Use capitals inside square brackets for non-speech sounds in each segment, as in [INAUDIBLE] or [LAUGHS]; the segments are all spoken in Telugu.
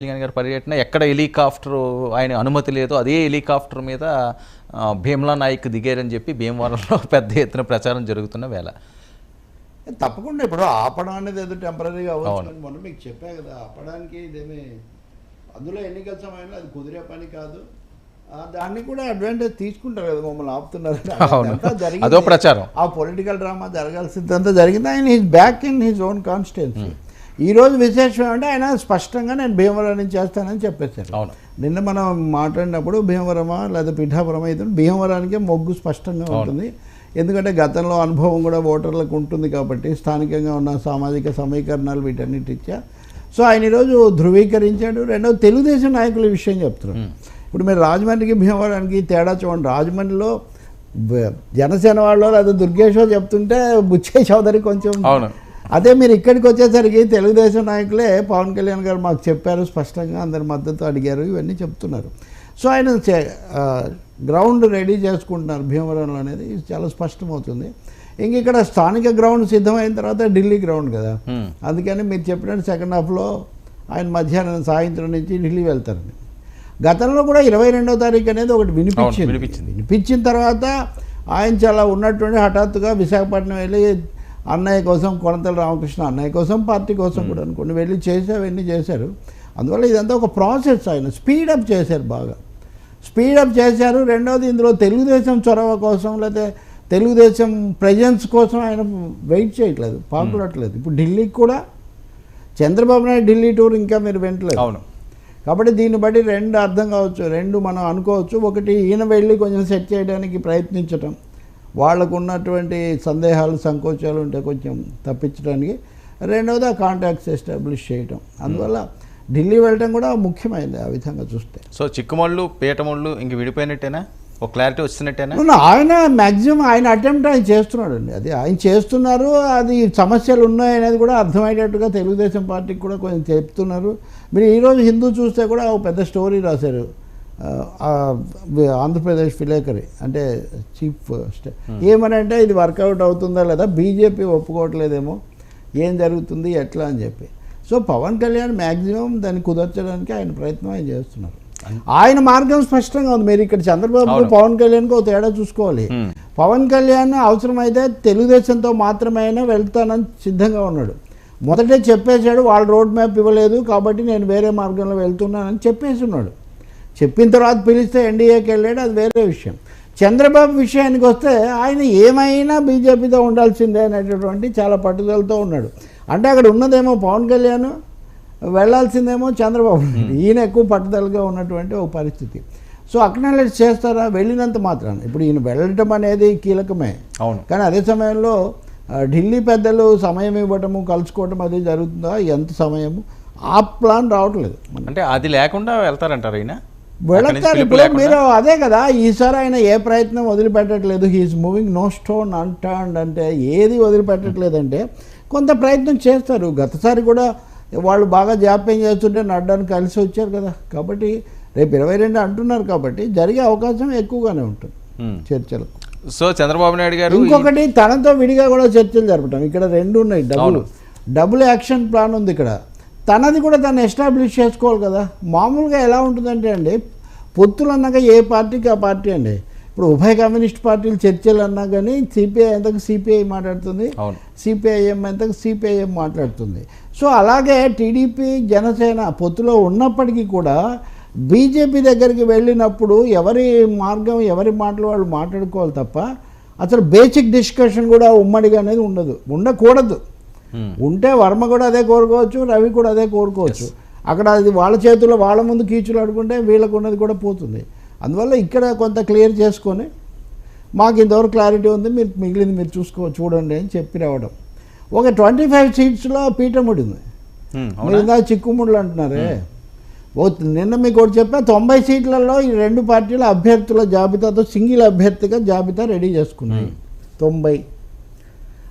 కళ్యాణ్ గారి పర్యటన ఎక్కడ హెలికాప్టర్ ఆయన అనుమతి లేదు అదే హెలికాప్టర్ మీద భీమ్లా నాయక్ దిగారని చెప్పి భీమవరంలో [LAUGHS] పెద్ద ఎత్తున ప్రచారం జరుగుతున్న వేళ. తప్పకుండా ఇప్పుడు ఆపడం అనేది ఏదో టెంపరీగా అవ్వచ్చు. మొన్న మీకు చెప్పా కదా ఆపడానికి ఇదేమి అందులో ఎన్నికల సమయంలో అది కుదిరే పని కాదు. దాన్ని కూడా అడ్వాంటేజ్ తీసుకుంటారు కదా మమ్మల్ని ఆపుతున్నారు. అదో ప్రచారం. ఆ పొలిటికల్ డ్రామా జరగాల్సిందంతా జరిగింది. ఆయన back in his own constituency ఈ రోజు విశేషం అంటే ఆయన స్పష్టంగా నేను భీమవరం నుంచి చేస్తానని చెప్పేశారు. అవును. నిన్న మనం మాట్లాడినప్పుడు భీమవరమా లేదా పిఠాపురమా అయితే భీమవరానికే మొగ్గు స్పష్టంగా ఉంటుంది. ఎందుకంటే గతంలో అనుభవం కూడా ఓటర్లకు ఉంటుంది కాబట్టి స్థానికంగా ఉన్న సామాజిక సమీకరణాలు వీటన్నిటిచ్చా సో ఆయన ఈరోజు ధృవీకరించాడు. రెండవది తెలుగుదేశం నాయకుల విషయం చెప్తున్నాడు. ఇప్పుడు మీరు రాజమండ్రికి భీమవరానికి తేడా చూడండి. రాజమండ్రిలో జనసేన వాళ్ళు లేదా దుర్గేశ్వర్ చెప్తుంటే బుచ్చయ్య చౌదరి కొంచెం అదే మీరు ఇక్కడికి వచ్చేసరికి తెలుగుదేశం నాయకులే పవన్ కళ్యాణ్ గారు మాకు చెప్పారు స్పష్టంగా అందరి మద్దతు అడిగారు ఇవన్నీ చెప్తున్నారు. సో ఆయన గ్రౌండ్ రెడీ చేసుకుంటున్నారు భీమవరంలో అనేది చాలా స్పష్టమవుతుంది. ఇంక ఇక్కడ స్థానిక గ్రౌండ్ సిద్ధమైన తర్వాత ఢిల్లీ గ్రౌండ్ కదా. అందుకని మీరు చెప్పినట్టు సెకండ్ హాఫ్లో ఆయన మధ్యాహ్నం సాయంత్రం నుంచి ఢిల్లీ వెళ్తారని. గతంలో కూడా ఇరవై రెండో తారీఖు అనేది ఒకటి వినిపించింది. వినిపించింది. వినిపించిన తర్వాత ఆయన చాలా ఉన్నటువంటి హఠాత్తుగా విశాఖపట్నం వెళ్ళి అన్నయ్య కోసం కొనతల రామకృష్ణ అన్నయ్య కోసం పార్టీ కోసం కూడా అనుకోండి. వెళ్ళి చేసి అవన్నీ చేశారు? అందువల్ల ఇదంతా ఒక ప్రాసెస్ ఆయన. స్పీడప్ చేశారు బాగా. స్పీడప్ చేశారు. రెండవది ఇందులో తెలుగుదేశం చొరవ కోసం లేకపోతే తెలుగుదేశం ప్రజెన్స్ కోసం ఆయన వెయిట్ చేయట్లేదు పాకులట్లేదు. ఇప్పుడు ఢిల్లీకి కూడా చంద్రబాబు నాయుడు ఢిల్లీ టూర్ ఇంకా మీరు వింటలేదు. అవును. కాబట్టి దీన్ని బట్టి రెండు అర్థం కావచ్చు రెండు మనం అనుకోవచ్చు. ఒకటి ఈయన వెళ్ళి కొంచెం సెట్ చేయడానికి ప్రయత్నించటం. వాళ్ళకు ఉన్నటువంటి సందేహాలు సంకోచాలు ఉంటే కొంచెం తప్పించడానికి రెండవది ఆ కాంటాక్ట్స్ ఎస్టాబ్లిష్ చేయటం. అందువల్ల ఢిల్లీ వెళ్ళటం కూడా ముఖ్యమైనది ఆ విధంగా చూస్తే. సో చిక్కుమళ్ళు పీటమళ్ళు ఇంక విడిపోయినట్టేనా? ఒక క్లారిటీ వచ్చినట్టేనా? ఆయన మ్యాక్సిమం ఆయన అటెంప్ట్ ఆయన చేస్తున్నాడు అండి అది ఆయన చేస్తున్నారు అది సమస్యలు ఉన్నాయనేది కూడా అర్థమయ్యేటట్టుగా తెలుగుదేశం పార్టీకి కూడా కొంచెం చెప్తున్నారు. మీరు ఈరోజు హిందూ చూస్తే కూడా ఒక పెద్ద స్టోరీ రాశారు. ఆంధ్రప్రదేశ్ విలేకరి అంటే చీఫ్ స్టే ఏమని అంటే ఇది వర్కౌట్ అవుతుందా లేదా బీజేపీ ఒప్పుకోవట్లేదేమో ఏం జరుగుతుంది ఎట్లా అని చెప్పి. సో పవన్ కళ్యాణ్ మ్యాక్సిమం దాన్ని కుదర్చడానికి ఆయన ప్రయత్నం ఆయన చేస్తున్నారు. ఆయన మార్గం స్పష్టంగా ఉంది. మీరు ఇక్కడ చంద్రబాబు. పవన్ కళ్యాణ్కి ఒక తేడా చూసుకోవాలి. Hmm. పవన్ కళ్యాణ్ అవసరమైతే తెలుగుదేశంతో మాత్రమైనా వెళ్తానని సిద్ధంగా ఉన్నాడు. మొదటే చెప్పేశాడు వాళ్ళ రోడ్ మ్యాప్ ఇవ్వలేదు కాబట్టి నేను వేరే మార్గంలో వెళ్తున్నానని చెప్పేసి ఉన్నాడు. చెప్పిన తర్వాత పిలిస్తే ఎన్డీఏకి వెళ్ళాడు అది వేరే విషయం. చంద్రబాబు విషయానికి వస్తే ఆయన ఏమైనా బీజేపీతో ఉండాల్సిందే అనేటటువంటి చాలా పట్టుదలతో ఉన్నాడు. అంటే అక్కడ ఉన్నదేమో పవన్ కళ్యాణ్ వెళ్ళాల్సిందేమో చంద్రబాబు. ఈయన ఎక్కువ పట్టుదలగా ఉన్నటువంటి ఒక పరిస్థితి. సో అక్నాలెడ్జ్ చేస్తారా? వెళ్ళినంత మాత్రాన. ఇప్పుడు ఈయన వెళ్ళటం అనేది కీలకమే. అవును. కానీ అదే సమయంలో ఢిల్లీ పెద్దలు సమయం ఇవ్వటము కలుసుకోవటం అది జరుగుతుందా? ఎంత సమయము? ఆ ప్లాన్ రావట్లేదు. అంటే అది లేకుండా వెళ్తారంటారు ఈయన? వెళతారు ఇప్పుడు? మీరు అదే కదా ఈసారి ఆయన ఏ ప్రయత్నం వదిలిపెట్టట్లేదు. He's moving no stone unturned అంటే ఏది వదిలిపెట్టట్లేదంటే కొంత ప్రయత్నం చేస్తారు. గతసారి కూడా వాళ్ళు బాగా జాప్యం చేస్తుంటే నడ్డాన్ని కలిసి వచ్చారు కదా. కాబట్టి రేపు ఇరవై రెండు అంటున్నారు కాబట్టి జరిగే అవకాశం ఎక్కువగానే ఉంటుంది Hmm. చర్చలకు. సో చంద్రబాబు నాయుడు గారు ఇంకొకటి తనతో విడిగా కూడా చర్చలు జరపటం ఇక్కడ రెండు ఉన్నాయి. డబుల్ డబుల్ యాక్షన్ ప్లాన్ ఉంది ఇక్కడ. తనది కూడా తను ఎస్టాబ్లిష్ చేసుకోవాలి కదా. మామూలుగా ఎలా ఉంటుందంటే అండి పొత్తులు అన్నాక ఏ పార్టీకి ఆ పార్టీ అండి. ఇప్పుడు ఉభయ కమ్యూనిస్ట్ పార్టీలు చర్చలు అన్నా కానీ సిపిఐ ఎంతకు సిపిఐ మాట్లాడుతుంది సిపిఐఎం ఎంతకు సిపిఐఎం మాట్లాడుతుంది. సో అలాగే టీడీపీ జనసేన పొత్తులో ఉన్నప్పటికీ కూడా బీజేపీ దగ్గరికి వెళ్ళినప్పుడు ఎవరి మార్గం ఎవరి మాటలు వాళ్ళు మాట్లాడుకోవాలి తప్ప అసలు బేసిక్ డిస్కషన్ కూడా ఉమ్మడిగా అనేది ఉండదు ఉండకూడదు. ఉంటే వర్మ కూడా అదే కోరుకోవచ్చు రవి కూడా అదే కోరుకోవచ్చు. అక్కడ అది వాళ్ళ చేతుల్లో వాళ్ళ ముందు కీచులు ఆడుకుంటే వీళ్ళకు ఉన్నది కూడా పోతుంది. అందువల్ల ఇక్కడ కొంత క్లియర్ చేసుకొని మాకు ఇంతవరకు క్లారిటీ ఉంది మీరు మిగిలింది మీరు చూసుకో చూడండి అని చెప్పి రావడం. ఒక ట్వంటీ ఫైవ్ సీట్స్లో పీఠముడి ఉంది. Hmm, మీరు ఇందాక చిక్కుముళ్ళు అంటున్నారే? ఓ నిన్న మీకు ఒకటి చెప్పా తొంభై సీట్లలో ఈ రెండు పార్టీల అభ్యర్థుల జాబితాతో సింగిల్ అభ్యర్థిగా జాబితా రెడీ చేసుకున్నాయి. తొంభై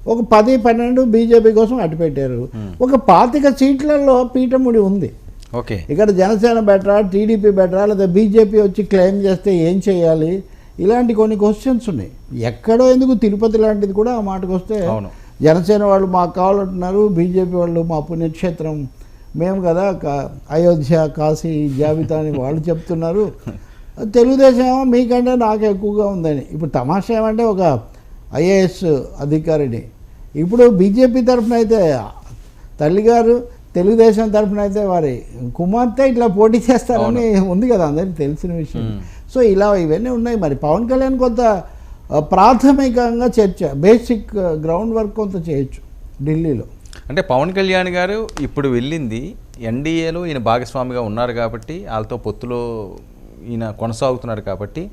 ఒక పది పన్నెండు బీజేపీ కోసం అటు పెట్టారు ఒక పాతిక సీట్లలో పీఠముడి ఉంది. ఓకే. ఇక్కడ జనసేన బెటరా టీడీపీ బెటరా లేదా బీజేపీ వచ్చి క్లెయిమ్ చేస్తే ఏం చేయాలి? ఇలాంటి కొన్ని క్వశ్చన్స్ ఉన్నాయి. ఎక్కడో ఎందుకు తిరుపతి లాంటిది కూడా ఆ మాటకు వస్తే అవును. జనసేన వాళ్ళు మాకు కావాలంటున్నారు బీజేపీ వాళ్ళు మా పుణ్యక్షేత్రం మేము కదా అయోధ్య కాశీ జాబితా అని వాళ్ళు చెప్తున్నారు. [LAUGHS] తెలుగుదేశం ఏమో మీకంటే నాకు ఎక్కువగా ఉందని. ఇప్పుడు తమాషా ఏమంటే ఒక ఐఏఎస్ అధికారిని. ఇప్పుడు బీజేపీ తరఫున అయితే తల్లిగారు తెలుగుదేశం తరఫున అయితే వారి కుమార్తె ఇట్లా పోటీ చేస్తారని ఉంది కదా అందరికీ తెలిసిన విషయం. సో ఇలా ఇవన్నీ ఉన్నాయి. మరి పవన్ కళ్యాణ్ కొంత ప్రాథమికంగా చర్చ బేసిక్ గ్రౌండ్ వర్క్ కొంత చేయొచ్చు ఢిల్లీలో. అంటే పవన్ కళ్యాణ్ గారు ఇప్పుడు వెళ్ళింది ఎన్డీఏలో ఈయన భాగస్వామిగా ఉన్నారు కాబట్టి వాళ్ళతో పొత్తులో ఈయన కొనసాగుతున్నారు కాబట్టి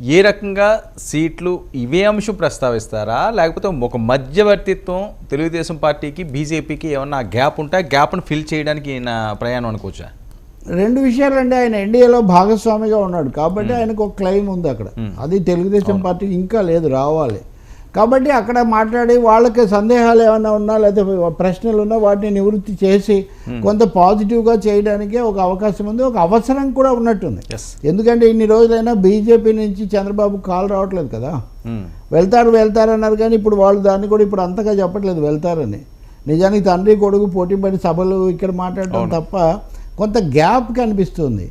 ఏ రకంగా సీట్లు ఇవే అంశం ప్రస్తావిస్తారా? లేకపోతే ఒక మధ్యవర్తిత్వం తెలుగుదేశం పార్టీకి బీజేపీకి ఏమన్నా గ్యాప్ ఉంటే గ్యాప్ను ఫిల్ చేయడానికి ఈయన ప్రయాణం అనుకోవచ్చా? రెండు విషయాలంటే ఆయన ఎన్డీఏలో భాగస్వామిగా ఉన్నాడు. కాబట్టి ఆయనకు ఒక క్లెయిమ్ ఉంది అక్కడ. అది తెలుగుదేశం పార్టీ ఇంకా లేదు రావాలి. కాబట్టి అక్కడ మాట్లాడి వాళ్ళకి సందేహాలు ఏమైనా ఉన్నా లేకపోతే ప్రశ్నలు ఉన్నా వాటిని నివృత్తి చేసి కొంత పాజిటివ్గా చేయడానికే ఒక అవకాశం ఉంది ఒక అవసరం కూడా ఉన్నట్టుంది. ఎందుకంటే ఇన్ని రోజులైనా బీజేపీ నుంచి చంద్రబాబు కాల్ రావట్లేదు కదా. వెళ్తారు వెళ్తారు అన్నారు కానీ ఇప్పుడు వాళ్ళు దాన్ని కూడా ఇప్పుడు అంతగా చెప్పట్లేదు వెళ్తారని. నిజానికి తండ్రి కొడుకు పోటీ పడి సభలు ఇక్కడ మాట్లాడటం. తప్ప కొంత గ్యాప్ కనిపిస్తుంది.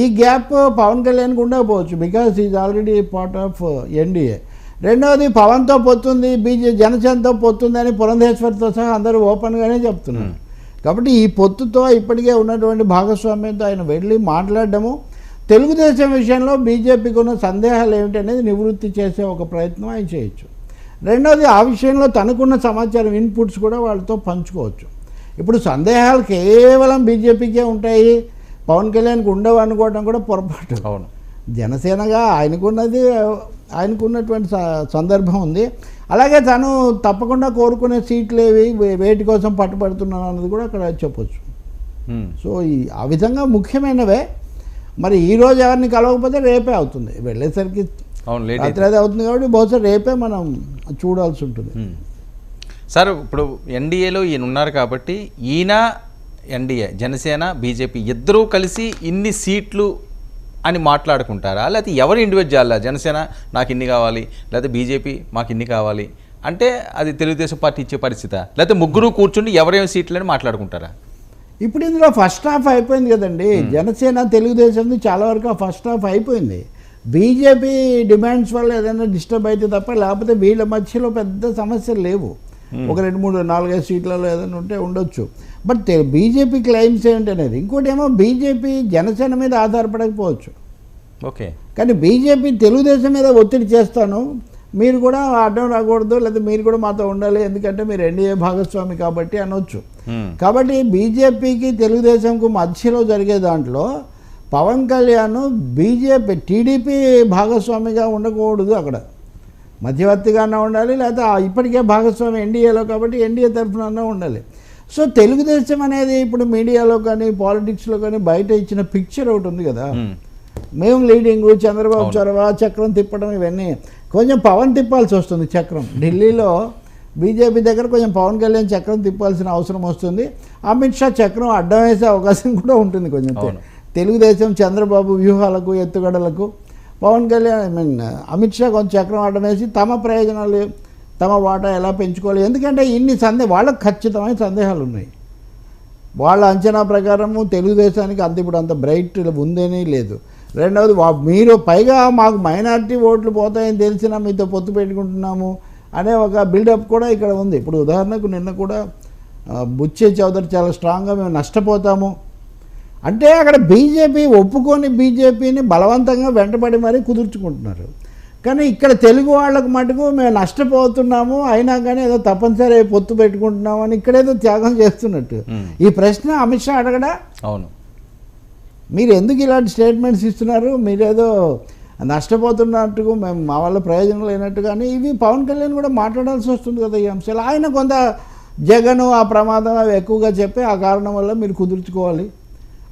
ఈ గ్యాప్ పవన్ కళ్యాణ్కి ఉండకపోవచ్చు because is already part of NDA రెండవది పవన్తో పొత్తుంది బీజే జనసేనతో పొత్తుంది అని పురంధేశ్వరితో సహా అందరూ ఓపెన్గానే చెప్తున్నారు. కాబట్టి ఈ పొత్తుతో ఇప్పటికే ఉన్నటువంటి భాగస్వామ్యంతో ఆయన వెళ్ళి మాట్లాడడము తెలుగుదేశం విషయంలో బీజేపీకి ఉన్న సందేహాలు ఏమిటనేది నివృత్తి చేసే ఒక ప్రయత్నం ఆయన చేయొచ్చు. రెండవది ఆ విషయంలో తనకున్న సమాచారం ఇన్పుట్స్ కూడా వాళ్ళతో పంచుకోవచ్చు. ఇప్పుడు సందేహాలు కేవలం బీజేపీకే ఉంటాయి పవన్ కళ్యాణ్కి ఉండవు అనుకోవడం కూడా పొరపాటు. అవును. జనసేనగా ఆయనకున్నది ఆయనకున్నటువంటి స- సందర్భం ఉంది. అలాగే తను తప్పకుండా కోరుకునే సీట్లు ఏవి వేటి కోసం పట్టుబడుతున్నాను అన్నది కూడా అక్కడ చెప్పొచ్చు. సో ఈ ఆ విధంగా ముఖ్యమైనవే. మరి ఈ రోజు ఎవరిని కలవకపోతే రేపే అవుతుంది. వెళ్ళేసరికి రాత్రి అది అవుతుంది కాబట్టి బహుశా రేపే మనం చూడాల్సి ఉంటుంది. సార్ ఇప్పుడు ఎన్డీఏలో ఈయన ఉన్నారు కాబట్టి ఈయన ఎన్డీఏ జనసేన బీజేపీ ఇద్దరూ కలిసి ఇన్ని సీట్లు అని మాట్లాడుకుంటారా? లేకపోతే ఎవరు ఇండివిజువల్ జనసేన నాకు ఇన్ని కావాలి లేకపోతే బీజేపీ మాకు ఇన్ని కావాలి అంటే అది తెలుగుదేశం పార్టీ ఇచ్చే పరిస్థితి. లేకపోతే ముగ్గురు కూర్చుని ఎవరేమి సీట్లు అని మాట్లాడుకుంటారా? ఇప్పుడు ఇందులో ఫస్ట్ హాఫ్ అయిపోయింది కదండి. జనసేన తెలుగుదేశం చాలా వరకు ఫస్ట్ హాఫ్ అయిపోయింది. బీజేపీ డిమాండ్స్ వల్ల ఏదైనా డిస్టర్బ్ అయితే తప్ప లేకపోతే వీళ్ళ మధ్యలో పెద్ద సమస్యలు లేవు. ఒక రెండు మూడు నాలుగైదు సీట్లలో ఏదైనా ఉంటే ఉండొచ్చు. బట్ బీజేపీ క్లెయిమ్స్ ఏంటనేది ఇంకోటి ఏమో బీజేపీ జనసేన మీద ఆధారపడకపోవచ్చు. ఓకే. కానీ బీజేపీ తెలుగుదేశం మీద ఒత్తిడి చేస్తాను. మీరు కూడా అడ్డం రాకూడదు లేదా మీరు కూడా మాతో ఉండాలి ఎందుకంటే మీరు ఎన్డీఏ భాగస్వామి కాబట్టి అనొచ్చు. మ్మ్. కాబట్టి బీజేపీకి తెలుగుదేశంకు మధ్యలో జరిగే దాంట్లో పవన్ కళ్యాణ్ బీజేపీ టీడీపీ భాగస్వామిగా ఉండకూడదు అక్కడ. మధ్యవర్తిగానే ఉండాలి లేదా ఇప్పటికే భాగస్వామి ఎన్డీఏలో కాబట్టి ఎన్డీఏ తరఫున ఉండాలి. సో తెలుగుదేశం అనేది ఇప్పుడు మీడియాలో కానీ పాలిటిక్స్లో కానీ బయట ఇచ్చిన పిక్చర్ ఒకటి ఉంది కదా. మ్మ్. లీడింగ్ చంద్రబాబు. చొరవ చక్రం తిప్పడం ఇవన్నీ. కొంచెం పవన్ తిప్పాల్సి వస్తుంది చక్రం. ఢిల్లీలో బీజేపీ దగ్గర కొంచెం పవన్ కళ్యాణ్ చక్రం తిప్పాల్సిన అవసరం వస్తుంది. అమిత్ షా చక్రం అడ్డం వేసే అవకాశం కూడా ఉంటుంది కొంచెం. తెలుగుదేశం చంద్రబాబు వ్యూహాలకు ఎత్తుగడలకు. పవన్ కళ్యాణ్ ఐ మీన్ అమిత్ షా కొంచెం చక్రం అడ్డం తమ ప్రయోజనాలు తమ వాటా ఎలా పెంచుకోవాలి? ఎందుకంటే ఇన్ని సందే వాళ్ళకు ఖచ్చితమైన సందేహాలు ఉన్నాయి. వాళ్ళ అంచనా ప్రకారము తెలుగుదేశానికి అంత ఇప్పుడు అంత బ్రైట్ ఉందని లేదు. రెండవది మీరు పైగా మాకు మైనారిటీ ఓట్లు పోతాయని తెలిసినా మీతో పొత్తు పెట్టుకుంటున్నాము అనే ఒక బిల్డప్ కూడా ఇక్కడ ఉంది. ఇప్పుడు ఉదాహరణకు నిన్న కూడా బుచ్చే చౌదరి చాలా స్ట్రాంగ్గా మేము నష్టపోతాము. అంటే అక్కడ బీజేపీ ఒప్పుకొని బీజేపీని బలవంతంగా వెంటబడి మరీ కుదుర్చుకుంటున్నారు. కానీ ఇక్కడ తెలుగు వాళ్ళకు మటుకు మేము నష్టపోతున్నాము అయినా కానీ ఏదో తప్పనిసరి పొత్తు పెట్టుకుంటున్నాము అని ఇక్కడేదో త్యాగం చేస్తున్నట్టు. ఈ ప్రశ్న అమిత్ షా అడగడా? అవును. మీరు ఎందుకు ఇలాంటి స్టేట్మెంట్స్ ఇస్తున్నారు? మీరేదో నష్టపోతున్నట్టుగా మేము మా వల్ల ప్రయోజనం లేనట్టు కానీ ఇవి పవన్ కళ్యాణ్ కూడా మాట్లాడాల్సి వస్తుంది కదా ఈ అంశాలు. ఆయన కొంత జగన్ ఆ ప్రమాదం అవి ఎక్కువగా చెప్పి ఆ కారణం వల్ల మీరు కుదుర్చుకోవాలి.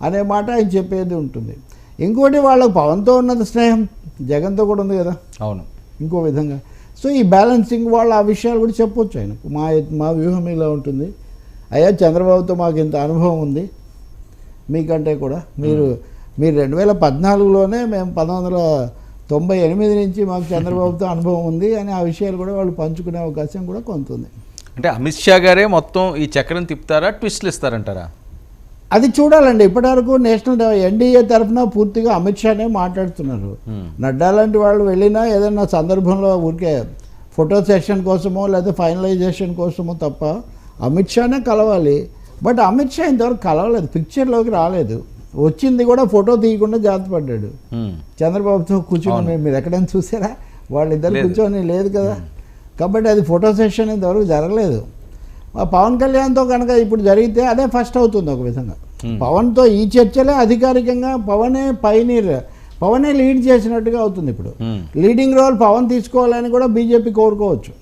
అనే మాట ఆయన చెప్పేది ఉంటుంది. ఇంకోటి వాళ్ళకు పవన్తో ఉన్నది స్నేహం జగన్తో కూడా ఉంది కదా? అవును. ఇంకో విధంగా. సో ఈ బ్యాలెన్సింగ్ వాళ్ళు ఆ విషయాలు కూడా చెప్పొచ్చు ఆయనకు. మా మా వ్యూహం ఇలా ఉంటుంది. అయ్యా చంద్రబాబుతో మాకు ఇంత అనుభవం ఉంది. మీకంటే కూడా. మీరు మీరు రెండు వేల పద్నాలుగులోనే మేము పంతొమ్మిది వందల తొంభై ఎనిమిది నుంచి మాకు చంద్రబాబుతో [LAUGHS] అనుభవం ఉంది అని ఆ విషయాలు కూడా వాళ్ళు పంచుకునే అవకాశం కూడా కొంత ఉంది. అంటే అమిత్ షా గారే మొత్తం ఈ చక్రం తిప్పుతారా ట్విస్ట్లు ఇస్తారంటారా? అది చూడాలండి. ఇప్పటివరకు నేషనల్ ఎన్డీఏ తరఫున పూర్తిగా అమిత్ షానే మాట్లాడుతున్నారు. ఉమ్, నడ్డా లాంటి వాళ్ళు వెళ్ళినా ఏదైనా సందర్భంలో ఊరికే ఫోటో సెషన్ కోసమో లేదా ఫైనలైజేషన్ కోసమో తప్ప అమిత్ షానే కలవాలి. బట్ అమిత్ షా ఇంతవరకు కలవలేదు. పిక్చర్లోకి రాలేదు. వచ్చింది కూడా ఫోటో తీయకుండా జాగ్రత్త పడ్డాడు. ఉమ్, చంద్రబాబుతో కూర్చొని మీరు ఎక్కడైనా చూసారా? వాళ్ళిద్దరు. కూర్చొని లేదు కదా. కాబట్టి అది ఫోటో సెషన్ ఇంతవరకు జరగలేదు. పవన్ కళ్యాణ్తో కనుక ఇప్పుడు జరిగితే అదే ఫస్ట్ అవుతుంది ఒక విధంగా Hmm. పవన్తో ఈ చర్చలే అధికారికంగా పవనే పైనీర్ పవనే లీడ్ చేసినట్టుగా అవుతుంది ఇప్పుడు లీడింగ్ రోల్ పవన్ తీసుకోవాలని కూడా బీజేపీ కోరుకోవచ్చు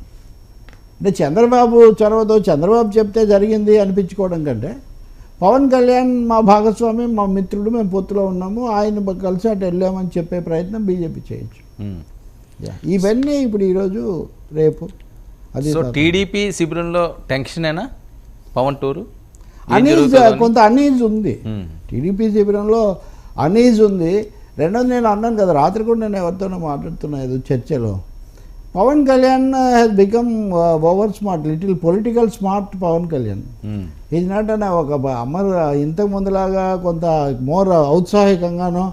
అంటే చంద్రబాబు చొరవతో చంద్రబాబు చెప్తే జరిగింది అనిపించుకోవడం కంటే పవన్ కళ్యాణ్ మా భాగస్వామి మా మిత్రుడు మేము పొత్తులో ఉన్నాము ఆయన కలిసి అటు వెళ్ళామని చెప్పే ప్రయత్నం బీజేపీ చేయొచ్చు. యా. ఇవన్నీ ఇప్పుడు ఈరోజు రేపు అది సో టీడీపీ శిబిరంలో టెన్షనేనా? పవన్ టూరు? అనీజ్? కొంత అనీజ్ ఉంది. టీడీపీ శిబిరంలో అనీజ్ ఉంది. రెండోది నేను అన్నాను కదా రాత్రి కూడా నేను ఎవరితోనో మాట్లాడుతున్నా ఏదో చర్చలో. Pawan Kalyan has become over smart little political smart Pawan Kalyan. Um, is not అనే ఒక అమర్ ఇంతకు ముందులాగా కొంత మోర్ ఔత్సాహికంగానో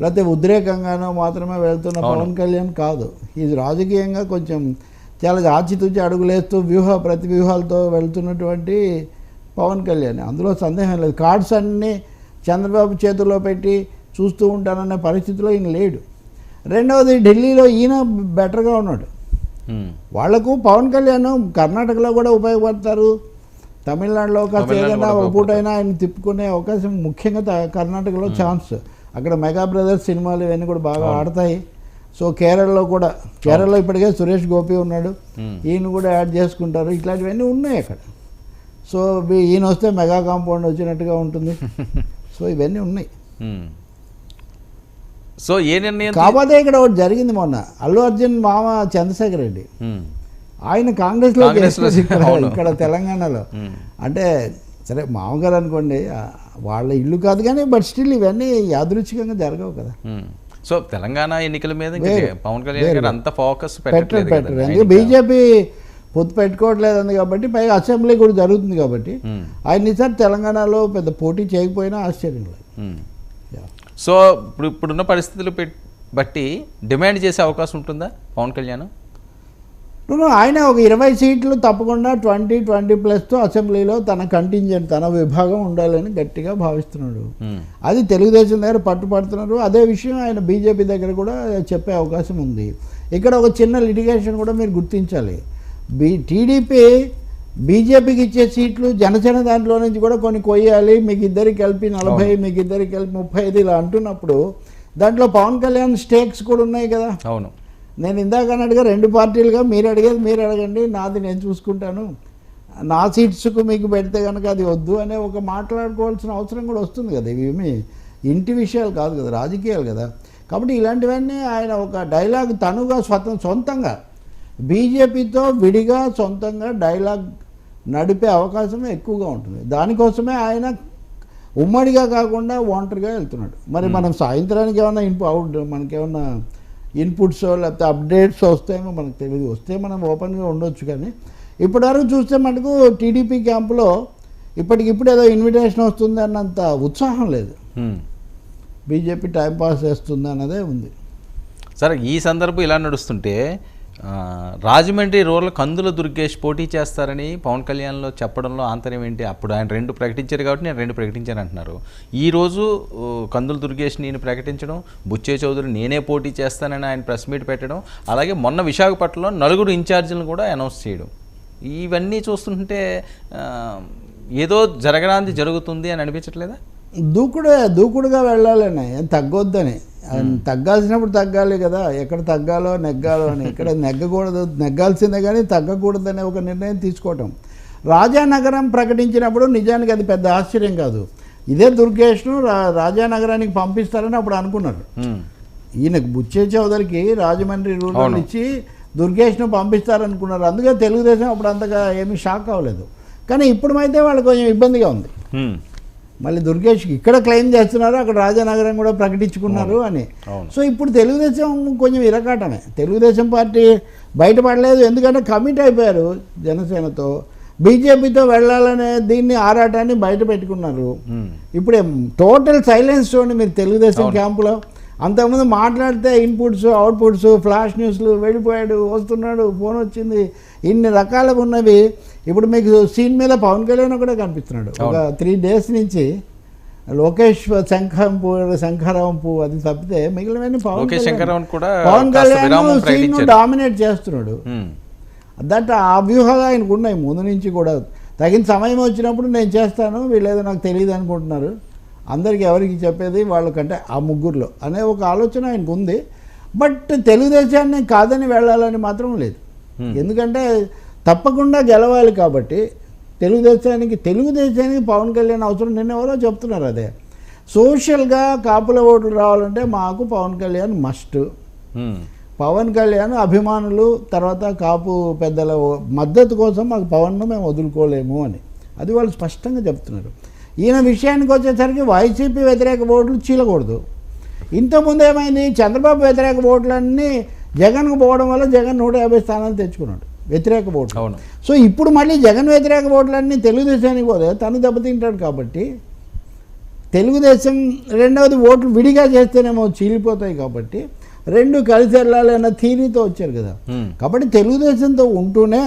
లేకపోతే ఉద్రేకంగానో మాత్రమే వెళ్తున్న. పవన్ కళ్యాణ్ కాదు. ఇది రాజకీయంగా కొంచెం చాలా ఆచితూచి అడుగులేస్తూ వ్యూహ ప్రతి వ్యూహాలతో వెళ్తున్నటువంటి పవన్ కళ్యాణ్. అందులో సందేహం లేదు. కార్డ్స్ అన్నీ చంద్రబాబు చేతుల్లో పెట్టి చూస్తూ ఉంటాననే పరిస్థితిలో ఈయన లేడు. రెండవది ఢిల్లీలో ఈయన బెటర్గా ఉన్నాడు. వాళ్ళకు పవన్ కళ్యాణ్ కర్ణాటకలో కూడా ఉపయోగపడతారు. తమిళనాడులో కాస్త తమిళనాడులో ఏదైనా ఒక పూటైనా ఆయన తిప్పుకునే అవకాశం ముఖ్యంగా కర్ణాటకలో ఛాన్స్. అక్కడ మెగా బ్రదర్స్ సినిమాలు ఇవన్నీ కూడా బాగా ఆడతాయి. సో కేరళలో కూడా కేరళలో ఇప్పటికే సురేష్ గోపి ఉన్నాడు. ఈయన కూడా యాడ్ చేసుకుంటారు. ఇట్లాంటివన్నీ ఉన్నాయి అక్కడ. సో ఈయన వస్తే మెగా కాంపౌండ్ వచ్చినట్టుగా ఉంటుంది. [LAUGHS] సో ఇవన్నీ ఉన్నాయి. సో ఏ నిర్ణయం కాకపోతే ఇక్కడ ఒకటి జరిగింది మొన్న. అల్లు అర్జున్ మామ చంద్రశేఖర్ రెడ్డి. ఆయన కాంగ్రెస్లో కాంగ్రెస్లో ఇక్కడ తెలంగాణలో. అంటే సరే మామగారు అనుకోండి వాళ్ళ ఇల్లు కాదు కానీ బట్ స్టిల్ ఇవన్నీ యాదృచ్ఛికంగా జరగవు కదా. సో తెలంగాణ ఎన్నికల మీద. పవన్ కళ్యాణ్ గారు. అంత ఫోకస్ కదా ఎందుకంటే బీజేపీ పొత్తు పెట్టుకోవట్లేదు ఉంది కాబట్టి పైగా అసెంబ్లీ కూడా జరుగుతుంది కాబట్టి ఉమ్, ఆయన ఈసారి తెలంగాణలో పెద్ద పోటీ చేయకపోయినా ఆశ్చర్యం లేదు. యా. సో ఇప్పుడు ఇప్పుడున్న పరిస్థితులు బట్టి డిమాండ్ చేసే అవకాశం ఉంటుందా పవన్ కళ్యాణ్ ఆయన ఒక ఇరవై సీట్లు తప్పకుండా ట్వంటీ ట్వంటీ ప్లస్తో అసెంబ్లీలో తన కంటింజెంట్ తన విభాగం ఉండాలని గట్టిగా భావిస్తున్నాడు. ఉమ్, అది తెలుగుదేశం దగ్గర పట్టుపడుతున్నారు. అదే విషయం ఆయన బీజేపీ దగ్గర కూడా చెప్పే అవకాశం ఉంది. ఇక్కడ ఒక చిన్న లిటిగేషన్ కూడా మీరు గుర్తించాలి. బీ టీడీపీ బీజేపీకి ఇచ్చే సీట్లు జనసేన దాంట్లో నుంచి కూడా కొన్ని కొయ్యాలి. మీకు ఇద్దరికి కలిపి నలభై మీకు ఇద్దరికి కలిపి ముప్పై ఐదు ఇలా అంటున్నప్పుడు దాంట్లో పవన్ కళ్యాణ్ స్టేక్స్ కూడా ఉన్నాయి కదా. అవును. నేను ఇందాక అన్నట్టుగా రెండు పార్టీలుగా మీరు అడిగేది మీరు అడగండి నాది నేను చూసుకుంటాను. నా సీట్స్కు మీకు పెడితే కనుక అది వద్దు అనే ఒక మాట్లాడుకోవాల్సిన అవసరం కూడా వస్తుంది కదా. ఇవేమి ఇంటి విషయాలు కాదు కదా రాజకీయాలు కదా. కాబట్టి ఇలాంటివన్నీ ఆయన ఒక డైలాగ్ తనుగా స్వతం సొంతంగా బీజేపీతో విడిగా సొంతంగా డైలాగ్ నడిపే అవకాశం ఎక్కువగా ఉంటుంది. దానికోసమే ఆయన ఉమ్మడిగా కాకుండా ఒంటరిగా వెళ్తున్నాడు. మరి మనం సాయంత్రానికి ఏమైనా ఇన్పు అవుట్ మనకేమన్నా ఇన్పుట్స్ లేకపోతే అప్డేట్స్ వస్తాయేమో మనకు తెలియదు వస్తే మనం ఓపెన్గా ఉండొచ్చు కానీ ఇప్పటివరకు చూస్తే మనకు టీడీపీ క్యాంపులో ఇప్పటికిప్పుడు ఏదో ఇన్విటేషన్ వస్తుంది అన్నంత ఉత్సాహం లేదు. బీజేపీ టైం పాస్ చేస్తుంది అన్నదే ఉంది. సరే ఈ సందర్భం ఇలా నడుస్తుంటే రాజమండ్రి రూరల్ కందుల దుర్గేష్ పోటీ చేస్తారని పవన్ కళ్యాణ్లో చెప్పడంలో ఆంతర్యం ఏంటి? అప్పుడు ఆయన రెండు ప్రకటించారు కాబట్టి నేను రెండు ప్రకటించాను అంటున్నారు. ఈరోజు కందుల దుర్గేష్ నేను ప్రకటించడం బుచ్చే చౌదరి నేనే పోటీ చేస్తానని ఆయన ప్రెస్ మీట్ పెట్టడం అలాగే మొన్న విశాఖపట్నంలో నలుగురు ఇన్ఛార్జీలను కూడా అనౌన్స్ చేయడం. ఇవన్నీ చూస్తుంటే ఏదో జరగడానికి జరుగుతుంది అని అనిపించట్లేదా? దూకుడే దూకుడుగా వెళ్ళాలని ఏం తగ్గొద్దని. తగ్గాల్సినప్పుడు తగ్గాలి కదా. ఎక్కడ తగ్గాలో నెగ్గాలో అని. ఇక్కడ నెగ్గకూడదు నెగ్గాల్సిందే కానీ తగ్గకూడదనే ఒక నిర్ణయం తీసుకోవటం. రాజానగరం ప్రకటించినప్పుడు నిజానికి అది పెద్ద ఆశ్చర్యం కాదు. ఇదే దుర్గేష్ను రాజానగరానికి పంపిస్తారని అప్పుడు అనుకున్నారు. ఈయనకు బుచ్చే చౌదరికి రాజమండ్రి రూరల్ అవును. ఇచ్చి దుర్గేష్ను పంపిస్తారనుకున్నారు. అందుకే తెలుగుదేశం అప్పుడు అంతగా ఏమీ షాక్ అవ్వలేదు. కానీ ఇప్పుడు అయితే వాళ్ళకి కొంచెం ఇబ్బందిగా ఉంది. మళ్ళీ దుర్గేష్కి ఇక్కడ క్లెయిమ్ చేస్తున్నారు అక్కడ రాజానగరం కూడా ప్రకటించుకున్నారు అని. సో ఇప్పుడు తెలుగుదేశం కొంచెం ఇరకాటమే. తెలుగుదేశం పార్టీ బయటపడలేదు ఎందుకంటే కమిట్ అయిపోయారు జనసేనతో. బీజేపీతో వెళ్ళాలనే దీన్ని ఆరాటాన్ని బయట పెట్టుకున్నారు. ఇప్పుడు టోటల్ సైలెన్స్ చూడండి మీరు తెలుగుదేశం క్యాంపులో. అంతకుముందు మాట్లాడితే ఇన్పుట్స్ అవుట్పుట్స్ ఫ్లాష్ న్యూస్లు వెళ్ళిపోయాడు వస్తున్నాడు ఫోన్ వచ్చింది ఇన్ని రకాలుగా ఉన్నవి ఇప్పుడు మీకు సీన్ మీద పవన్ కళ్యాణ్ కూడా కనిపిస్తున్నాడు ఒక త్రీ డేస్ నుంచి లోకేష్ శంఖం పువ్వు శంఖారావం పువ్వు అది తప్పితే మిగిలినవన్నీ పవన్. శంకరరావు కూడా పవన్ కళ్యాణ్ సీన్. డామినేట్ చేస్తున్నాడు. దట్ ఆ వ్యూహాలు ఆయనకు ఉన్నాయి ముందు నుంచి కూడా తగిన సమయం వచ్చినప్పుడు నేను చేస్తాను వీళ్ళేదో నాకు తెలియదు అనుకుంటున్నారు అందరికీ ఎవరికి చెప్పేది వాళ్ళకంటే ఆ ముగ్గురులో అనే ఒక ఆలోచన ఆయనకు ఉంది బట్ తెలుగుదేశాన్ని కాదని వెళ్ళాలని మాత్రం లేదు. ఎందుకంటే తప్పకుండా గెలవాలి కాబట్టి తెలుగుదేశానికి తెలుగుదేశానికి పవన్ కళ్యాణ్ అవసరం నిన్న ఎవరో చెప్తున్నారు అదే. సోషల్గా కాపుల ఓట్లు రావాలంటే మాకు పవన్ కళ్యాణ్ మస్ట్. పవన్ కళ్యాణ్ అభిమానులు తర్వాత కాపు పెద్దల మద్దతు కోసం మాకు పవన్ను మేము వదులుకోలేము అని. అది వాళ్ళు స్పష్టంగా చెప్తున్నారు. ఈయన విషయానికి వచ్చేసరికి వైసీపీ వ్యతిరేక ఓట్లు చీలకూడదు. ఇంతకుముందు ఏమైంది? చంద్రబాబు వ్యతిరేక ఓట్లన్నీ జగన్కు పోవడం వల్ల జగన్ నూట యాభై స్థానాలు తెచ్చుకున్నాడు. వ్యతిరేక ఓట్లు. అవును. సో ఇప్పుడు మళ్ళీ జగన్ వ్యతిరేక ఓట్లన్నీ తెలుగుదేశానికి పోతే తను దెబ్బతింటాడు కాబట్టి తెలుగుదేశం రెండవది ఓట్లు విడిగా చేస్తేనేమో చీలిపోతాయి కాబట్టి రెండు కలిసి వెళ్ళాలి అన్న థీరీతో వచ్చారు కదా. కాబట్టి తెలుగుదేశంతో ఉంటూనే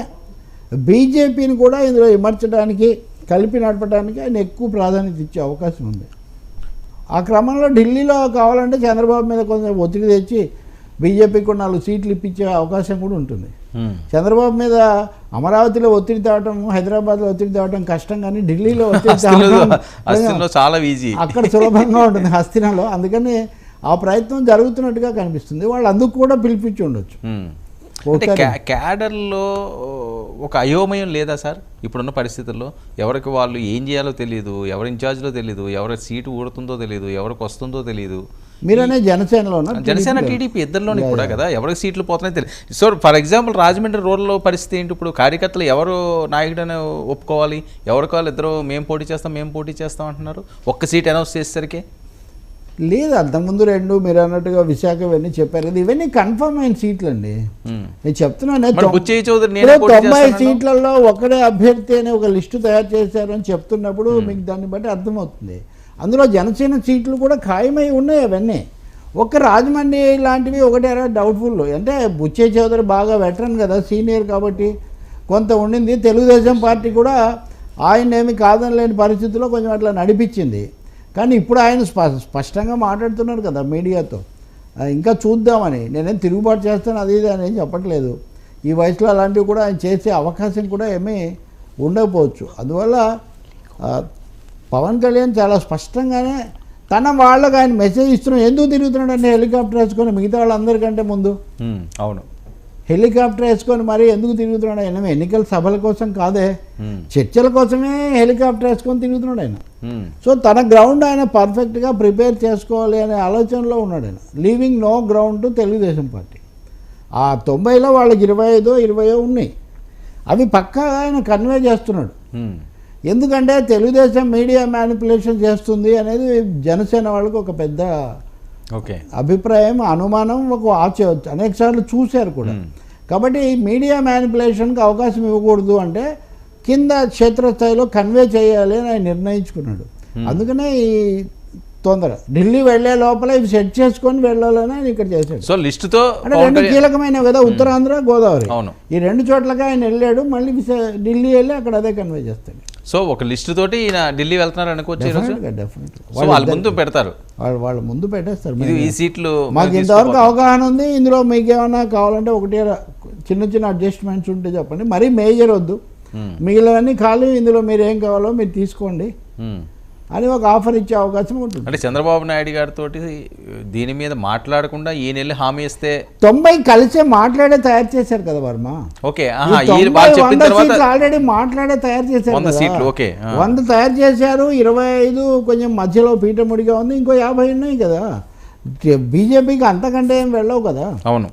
బీజేపీని కూడా ఇందులో విమర్చడానికి కలిపి నడపడానికి ఆయన ఎక్కువ ప్రాధాన్యత ఇచ్చే అవకాశం ఉంది. ఆ క్రమంలో ఢిల్లీలో కావాలంటే చంద్రబాబు మీద కొంచెం ఒత్తిడి తెచ్చి బీజేపీకి నాలుగు సీట్లు ఇప్పించే అవకాశం కూడా ఉంటుంది. చంద్రబాబు మీద అమరావతిలో ఒత్తిడి తేవటం హైదరాబాద్లో ఒత్తిడి తేవటం కష్టం కానీ ఢిల్లీలో ఒత్తిడి [LAUGHS] హస్తిలో చాలా ఈజీ అక్కడ సులభంగా ఉంటుంది హస్తినాలో అందుకని ఆ ప్రయత్నం జరుగుతున్నట్టుగా కనిపిస్తుంది. వాళ్ళు అందుకు కూడా పిలిపించి ఉండొచ్చు. అంటే క్యాడర్లో ఒక అయోమయం లేదా సార్? ఇప్పుడున్న పరిస్థితుల్లో ఎవరికి వాళ్ళు ఏం చేయాలో తెలియదు ఎవరి ఇన్ఛార్జ్లో తెలియదు ఎవరి సీటు ఊడుతుందో తెలియదు ఎవరికి వస్తుందో తెలియదు మీరనే జనసేనలో జనసేన టీడీపీ ఇద్దరిలోని కూడా కదా? ఎవరికి సీట్లు పోతున్నాయి తెలియదు సో ఫర్ ఎగ్జాంపుల్ రాజమండ్రి రోడ్లో పరిస్థితి ఏంటి? ఇప్పుడు కార్యకర్తలు ఎవరు నాయకుడని ఒప్పుకోవాలి? ఎవరికి వాళ్ళు ఇద్దరు మేము పోటీ చేస్తాం మేము పోటీ చేస్తాం అంటున్నారు? ఒక్క సీట్ అనౌన్స్ చేసేసరికి లేదు అంతకుముందు రెండు మీరు అన్నట్టుగా విశాఖ ఇవన్నీ చెప్పారు కదా ఇవన్నీ కన్ఫర్మ్ అయిన సీట్లు అండి. నేను చెప్తున్నాను తొంభై. సీట్లలో ఒకడే అభ్యర్థి అని ఒక లిస్టు తయారు చేశారు అని చెప్తున్నప్పుడు మీకు దాన్ని బట్టి అర్థమవుతుంది. అందులో జనసేన సీట్లు కూడా ఖాయమై ఉన్నాయి అవన్నీ. ఒక్క రాజమండ్రి లాంటివి ఒకటేరా డౌట్ఫుల్ అంటే బుచ్చయ్య చౌదరి బాగా వెటరన్ కదా సీనియర్ కాబట్టి కొంత ఉండింది. తెలుగుదేశం పార్టీ కూడా ఆయన ఏమి కాదనలేని పరిస్థితుల్లో కొంచెం అట్లా నడిపించింది. కానీ ఇప్పుడు ఆయన స్ప- స్పష్టంగా మాట్లాడుతున్నారు కదా మీడియాతో. ఇంకా చూద్దామని. నేనేం తిరుగుబాటు చేస్తాను అది ఇది అని చెప్పట్లేదు. ఈ వయసులో అలాంటివి కూడా ఆయన చేసే అవకాశం కూడా ఏమీ ఉండకపోవచ్చు. అందువల్ల పవన్ కళ్యాణ్ చాలా స్పష్టంగానే తన వాళ్ళకు ఆయన మెసేజ్ ఇస్తున్నాడు. ఎందుకు తిరుగుతున్నాడు అంటే హెలికాప్టర్ వేసుకొని మిగతా వాళ్ళందరికంటే ముందు? అవును. హెలికాప్టర్ వేసుకొని మరి ఎందుకు తిరుగుతున్నాడు ఆయన? ఎన్నికల సభల కోసం కాదే. చర్చల కోసమే హెలికాప్టర్ వేసుకొని తిరుగుతున్నాడు ఆయన. సో తన గ్రౌండ్ ఆయన పర్ఫెక్ట్గా ప్రిపేర్ చేసుకోవాలి అనే ఆలోచనలో ఉన్నాడు ఆయన. Leaving no ground to Telugu Desam party. ఆ తొంభైలో వాళ్ళకి ఇరవై ఐదో ఇరవయో ఉన్నాయి. అవి పక్కాగా ఆయన కన్వే చేస్తున్నాడు. ఎందుకంటే తెలుగుదేశం మీడియా మ్యానిపులేషన్ చేస్తుంది అనేది జనసేన వాళ్ళకి ఒక పెద్ద ఓకే. అభిప్రాయం అనుమానం ఒక ఆచ అనేక సార్లు చూశారు కూడా. కాబట్టి మీడియా మ్యానిపులేషన్కి అవకాశం ఇవ్వకూడదు అంటే కింద క్షేత్రస్థాయిలో కన్వే చేయాలి అని ఆయన నిర్ణయించుకున్నాడు. అందుకనే ఈ తొందర. ఢిల్లీ వెళ్ళే లోపల ఇవి సెట్ చేసుకొని వెళ్ళాలని ఆయన ఇక్కడ చేశాడు. సో లిస్టుతో అంటే రెండు కీలకమైనవి కదా ఉత్తరాంధ్ర గోదావరి. ఈ రెండు చోట్లకి ఆయన వెళ్ళాడు మళ్ళీ ఢిల్లీ వెళ్ళి అక్కడ అదే కన్వే చేస్తాడు. సో ఒక లిస్టు తోటి ఈయన ఢిల్లీ వెళ్తున్నారు అనుకోవచ్చు వాళ్ళ ముందు పెడతారు. వాళ్ళు వాళ్ళ ముందు పెట్టేస్తారు ఈ సీట్లు మాకు ఇంతవరకు. అవగాహన ఉంది. ఇందులో మీకు ఏమైనా కావాలంటే ఒకటి చిన్న చిన్న అడ్జస్ట్మెంట్స్ ఉంటే చెప్పండి. మరీ మేజర్ వద్దు. ఉమ్, మిగిలినవన్నీ ఖాళీ. ఇందులో మీరు ఏం కావాలో మీరు తీసుకోండి. ఉమ్. అని ఒక ఆఫర్ ఇచ్చే అవకాశం ఉంటుంది. అంటే చంద్రబాబు నాయుడు గారితో దీని మీద మాట్లాడకుండా ఈయన వెళ్ళి హామీ ఇస్తే తొంభై కలిసే మాట్లాడే తయారు చేశారు కదా వర్మ. ఓకే ఈ ఈ ఆల్రెడీ మాట్లాడే తయారు చేశారు వంద. సీట్లు, ఓకే. వంద తయారు చేశారు ఇరవై ఐదు కొంచెం మధ్యలో పీఠముడిగా ఉంది ఇంకో యాభై ఉన్నాయి కదా. బీజేపీకి అంతకంటే ఏం వెళ్ళవు కదా. అవును.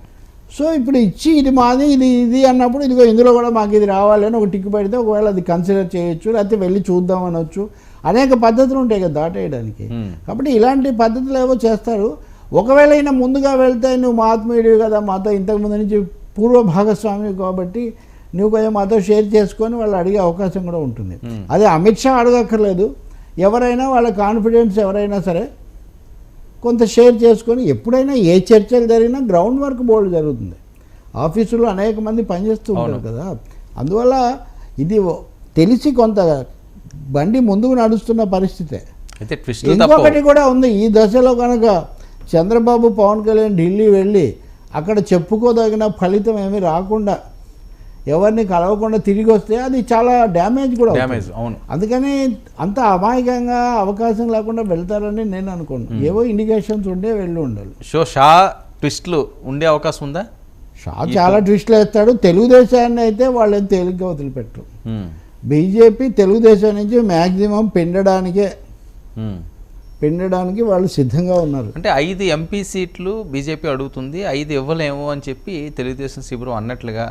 సో ఇప్పుడు ఇచ్చి ఇది మాది ఇది ఇది అన్నప్పుడు ఇదిగో ఇందులో కూడా మాకు ఇది రావాలి అని ఒక టిక్ పెడితే ఒకవేళ అది కన్సిడర్ చేయొచ్చు లేకపోతే వెళ్ళి చూద్దాం అనొచ్చు అనేక పద్ధతులు ఉంటాయి కదా దాటేయడానికి. కాబట్టి ఇలాంటి పద్ధతులు ఏవో చేస్తారు. ఒకవేళ ఈయన ముందుగా వెళ్తే నువ్వు మా ఆత్మీయుడివి కదా మాతో ఇంతకు ముందు నుంచి పూర్వ భాగస్వామి కాబట్టి నువ్వు కొంచెం మాతో షేర్ చేసుకొని వాళ్ళు అడిగే అవకాశం కూడా ఉంటుంది. అదే అమిత్ షా అడగక్కర్లేదు. ఎవరైనా వాళ్ళ కాన్ఫిడెన్స్ ఎవరైనా సరే కొంత షేర్ చేసుకొని ఎప్పుడైనా ఏ చర్చలు జరిగినా గ్రౌండ్ వర్క్ బోర్డు జరుగుతుంది. ఆఫీసులో అనేక మంది పనిచేస్తూ ఉంటారు. కదా. అందువల్ల ఇది తెలిసి కొంత బండి ముందుకు నడుస్తున్న పరిస్థితే. అయితే ఇంకొకటి కూడా ఉంది. ఈ దశలో కనుక చంద్రబాబు పవన్ కళ్యాణ్ ఢిల్లీ వెళ్ళి అక్కడ చెప్పుకోదగిన ఫలితం ఏమీ రాకుండా ఎవరిని కలవకుండా తిరిగి వస్తే అది చాలా డ్యామేజ్ కూడా. డ్యామేజ్ అవును. అందుకని అంత అమాయకంగా అవకాశం లేకుండా వెళ్తారని నేను అనుకోను ఏవో ఇండికేషన్స్ ఉండే వెళ్ళి ఉండాలి. షో షా ట్విస్టులు ఉండే అవకాశం ఉందా? షా చాలా ట్విస్టులు వేస్తాడు. తెలుగుదేశాన్ని అయితే వాళ్ళని తేలిగ్గా వదిలిపెట్టరు. బీజేపీ తెలుగుదేశం నుంచి మ్యాక్సిమం పిండడానికే. పిండడానికి వాళ్ళు సిద్ధంగా ఉన్నారు. అంటే ఐదు ఎంపీ సీట్లు బీజేపీ అడుగుతుంది ఐదు ఇవ్వలేము అని చెప్పి తెలుగుదేశం శిబిరం అన్నట్లుగా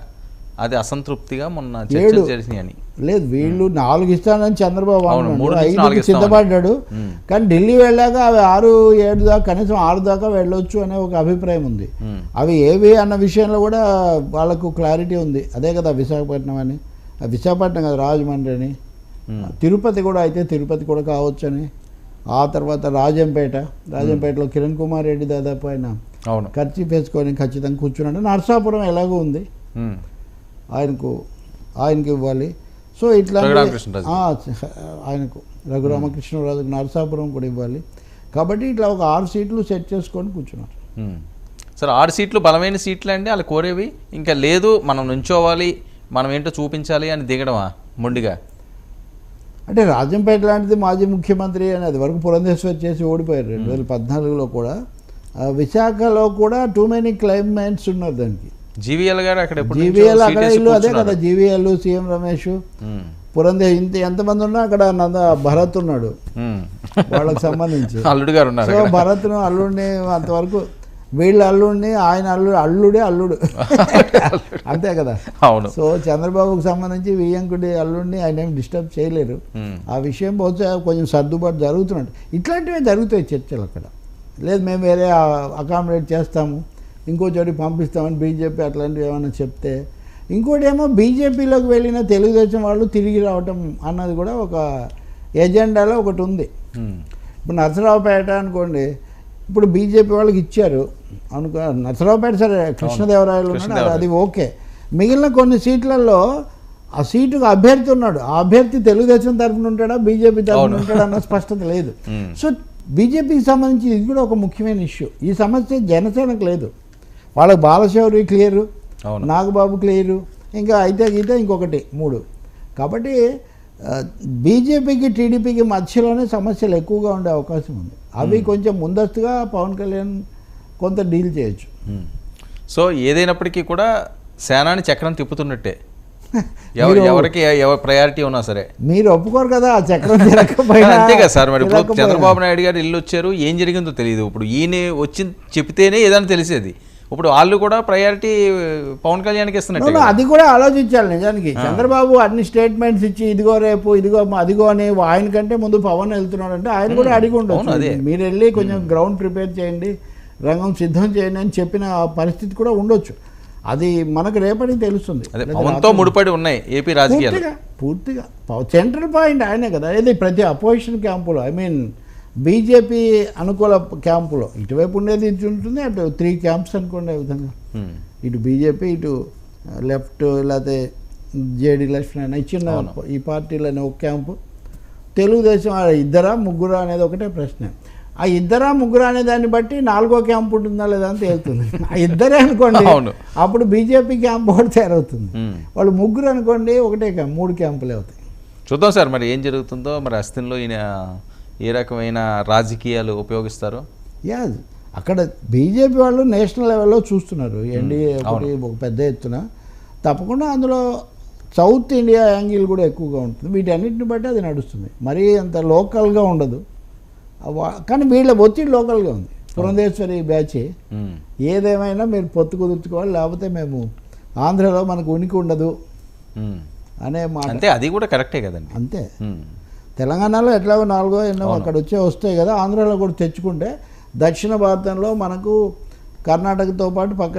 అది అసంతృప్తిగా మొన్న చర్చలు. జరిగినాయని. లేదు వీళ్ళు నాలుగు ఇస్తానని చంద్రబాబు ఇస్తామని. సిద్ధపడ్డాడు. కానీ ఢిల్లీ వెళ్ళాక అవి ఆరు ఏడు దాకా కనీసం ఆరు దాకా వెళ్ళొచ్చు అనే ఒక అభిప్రాయం ఉంది. అవి ఏవి అన్న విషయంలో కూడా వాళ్ళకు క్లారిటీ ఉంది. అదే కదా విశాఖపట్నం అని. విశాఖపట్నం కదా రాజమండ్రి అని తిరుపతి కూడా అయితే తిరుపతి కూడా కావచ్చు అని ఆ తర్వాత రాజంపేట. రాజంపేటలో కిరణ్ కుమార్ రెడ్డి దాదాపు ఆయన ఖర్చు వేసుకొని ఖచ్చితంగా కూర్చున్నాడు. నర్సాపురం ఎలాగో ఉంది. ఆయనకు ఆయనకి ఇవ్వాలి. సో ఇట్లా రఘురామకృష్ణరాజు. ఆయనకు రఘురామకృష్ణరాజుకు నరసాపురం కూడా ఇవ్వాలి. కాబట్టి ఇట్లా ఒక ఆరు సీట్లు సెట్ చేసుకొని కూర్చున్నారు. సరే ఆరు సీట్లు బలమైన సీట్లు అండి వాళ్ళు కోరేవి. ఇంకా లేదు మనం నుంచోవాలి. మనం ఏంటో చూపించాలి అని దిగడమా మొండిగా? అంటే రాజంపేట లాంటిది మాజీ ముఖ్యమంత్రి అని అది వరకు పురంధేశ్వర్ చేసి ఓడిపోయారు రెండు వేల పద్నాలుగులో కూడా. విశాఖలో కూడా టూ మెనీ క్లైమెంట్స్ ఉన్నారు దానికి. జీవీఎల్ గారు అక్కడ జీవీఎల్ అక్కడ ఇల్లు అదే. కదా జీవీఎల్ సీఎం రమేష్. పురంధే ఇంత ఎంతమంది ఉన్నా అక్కడ నంద భరత్ ఉన్నాడు. వాళ్ళకి సంబంధించి. [LAUGHS] అల్లుడు గారు ఉన్నారు సో అక్కడ. భరత్ను అల్లుడిని అంతవరకు వీళ్ళ అల్లుడిని ఆయన అల్లుడు అల్లుడే అల్లుడు. అంతే కదా? అవును. సో చంద్రబాబుకు సంబంధించి వియ్యంకుడి అల్లుడిని ఆయన ఏం డిస్టర్బ్ చేయలేరు. ఆ విషయం బహుశా కొంచెం సర్దుబాటు జరుగుతున్నట్టు. ఇట్లాంటివే జరుగుతాయి చర్చలు అక్కడ. లేదు మేము వేరే అకామిడేట్ చేస్తాము ఇంకో చోటికి పంపిస్తామని బీజేపీ అట్లాంటివి ఏమైనా చెప్తే. ఇంకోటి ఏమో బీజేపీలోకి వెళ్ళిన తెలుగుదేశం వాళ్ళు తిరిగి రావటం అన్నది కూడా ఒక ఎజెండాలో ఒకటి ఉంది. ఇప్పుడు నరసరావుపేట అనుకోండి ఇప్పుడు బీజేపీ వాళ్ళకి ఇచ్చారు. అనుకో నరసరావుపేట సరే కృష్ణదేవరాయలు ఉన్నాడు అది- ఓకే. మిగిలిన కొన్ని సీట్లలో ఆ సీటుకు అభ్యర్థి ఉన్నాడు. ఆ అభ్యర్థి తెలుగుదేశం తరఫున ఉంటాడా బీజేపీ తరఫున. ఉంటాడా అన్న స్పష్టత లేదు. [LAUGHS] సో బీజేపీకి సంబంధించి ఇది కూడా ఒక ముఖ్యమైన ఇష్యూ. ఈ సమస్య జనసేనకు లేదు. వాళ్ళకి బాలశౌరి క్లియరు నాగబాబు క్లియరు ఇంకా అయితే గీతే ఇంకొకటి మూడు. కాబట్టి బీజేపీకి టీడీపీకి మధ్యలోనే సమస్యలు ఎక్కువగా ఉండే అవకాశం ఉంది. అవి కొంచెం ముందస్తుగా పవన్ కళ్యాణ్ కొంత డీల్ చేయొచ్చు. సో ఏదైనప్పటికీ కూడా సేనాని చక్రం తిప్పుతున్నట్టే. [LAUGHS] ఎవరికి ఎవరి ప్రయారిటీ ఉన్నా సరే. మీరు ఒప్పుకోరు కదా ఆ చక్రం [LAUGHS] అంతే కదా సార్ మరి. ఇప్పుడు. చంద్రబాబు నాయుడు గారు ఇల్లు వచ్చారు ఏం జరిగిందో తెలియదు. ఇప్పుడు ఈయన వచ్చి చెప్తేనే ఏదైనా తెలిసేది. ఇప్పుడు వాళ్ళు కూడా ప్రయారిటీ పవన్ కళ్యాణ్కి ఇస్తున్నట్టే. అది కూడా ఆలోచించాలి నిజానికి. చంద్రబాబు అన్ని స్టేట్మెంట్స్ ఇచ్చి ఇదిగో రేపు ఇదిగో అదిగో అని ఆయన కంటే ముందు పవన్ వెళ్తున్నాడు అంటే ఆయన కూడా అడిగి. ఉండొచ్చు. మీరు వెళ్ళి కొంచెం గ్రౌండ్ ప్రిపేర్ చేయండి రంగం సిద్ధం చేయండి అని చెప్పిన పరిస్థితి కూడా ఉండొచ్చు. అది మనకు రేపటికి తెలుస్తుంది. పవన్తో ముడిపడి ఉన్నాయి ఏపీ రాజకీయాలు. పూర్తిగా పూర్తిగా. సెంట్రల్ పాయింట్ ఆయనే కదా. ఇది ప్రతి అపోజిషన్ క్యాంపులో ఐ మీన్ బీజేపీ అనుకూల క్యాంపులో ఇటువైపు ఉండేది ఇటు ఉంటుంది అటు త్రీ క్యాంప్స్ అనుకోండి ఆ విధంగా ఉమ్. ఇటు బీజేపీ ఇటు లెఫ్ట్ లేకపోతే జేడీ లక్ష్మణ్ అయినా ఇచ్చిన. ఈ పార్టీలని ఒక క్యాంపు తెలుగుదేశం ఆ ఇద్దరా ముగ్గురా అనేది ఒకటే ప్రశ్న ఆ ఇద్దరా ముగ్గురా అనే దాన్ని బట్టి నాలుగో క్యాంప్ ఉంటుందా లేదా అని తేలుతుంది [LAUGHS] ఆ ఇద్దరే అనుకోండి. అప్పుడు బీజేపీ క్యాంప్ ఒకటి తయారవుతుంది ఉమ్. వాళ్ళు ముగ్గురు అనుకోండి ఒకటే క్యాంప్ మూడు క్యాంపులే అవుతాయి చూద్దాం సార్ మరి ఏం జరుగుతుందో మరి అస్థిన్లో ఈయన ఏ రకమైన రాజకీయాలు ఉపయోగిస్తారో? యా అక్కడ బీజేపీ వాళ్ళు నేషనల్ లెవెల్లో చూస్తున్నారు. ఎన్డీఏ ఒకటి. ఒక పెద్ద ఎత్తున. తప్పకుండా అందులో సౌత్ ఇండియా యాంగిల్ కూడా ఎక్కువగా ఉంటుంది. వీటన్నిటిని బట్టి అది నడుస్తుంది. మరీ అంత లోకల్గా ఉండదు. కానీ వీళ్ళ ఒత్తిడి లోకల్గా ఉంది. పురంధేశ్వరి బ్యాచ్. ఏదేమైనా మీరు పొత్తు కుదుర్చుకోవాలి లేకపోతే మేము ఆంధ్రలో మనకు ఉనికి ఉండదు. అనే మాట. అంతే అది కూడా కరెక్టే కదండి. అంతే. తెలంగాణలో ఎట్లాగో నాలుగో ఎన్నో. అక్కడ వచ్చే వస్తాయి కదా ఆంధ్రాలో కూడా తెచ్చుకుంటే దక్షిణ భారతంలో మనకు కర్ణాటకతో పాటు పక్కన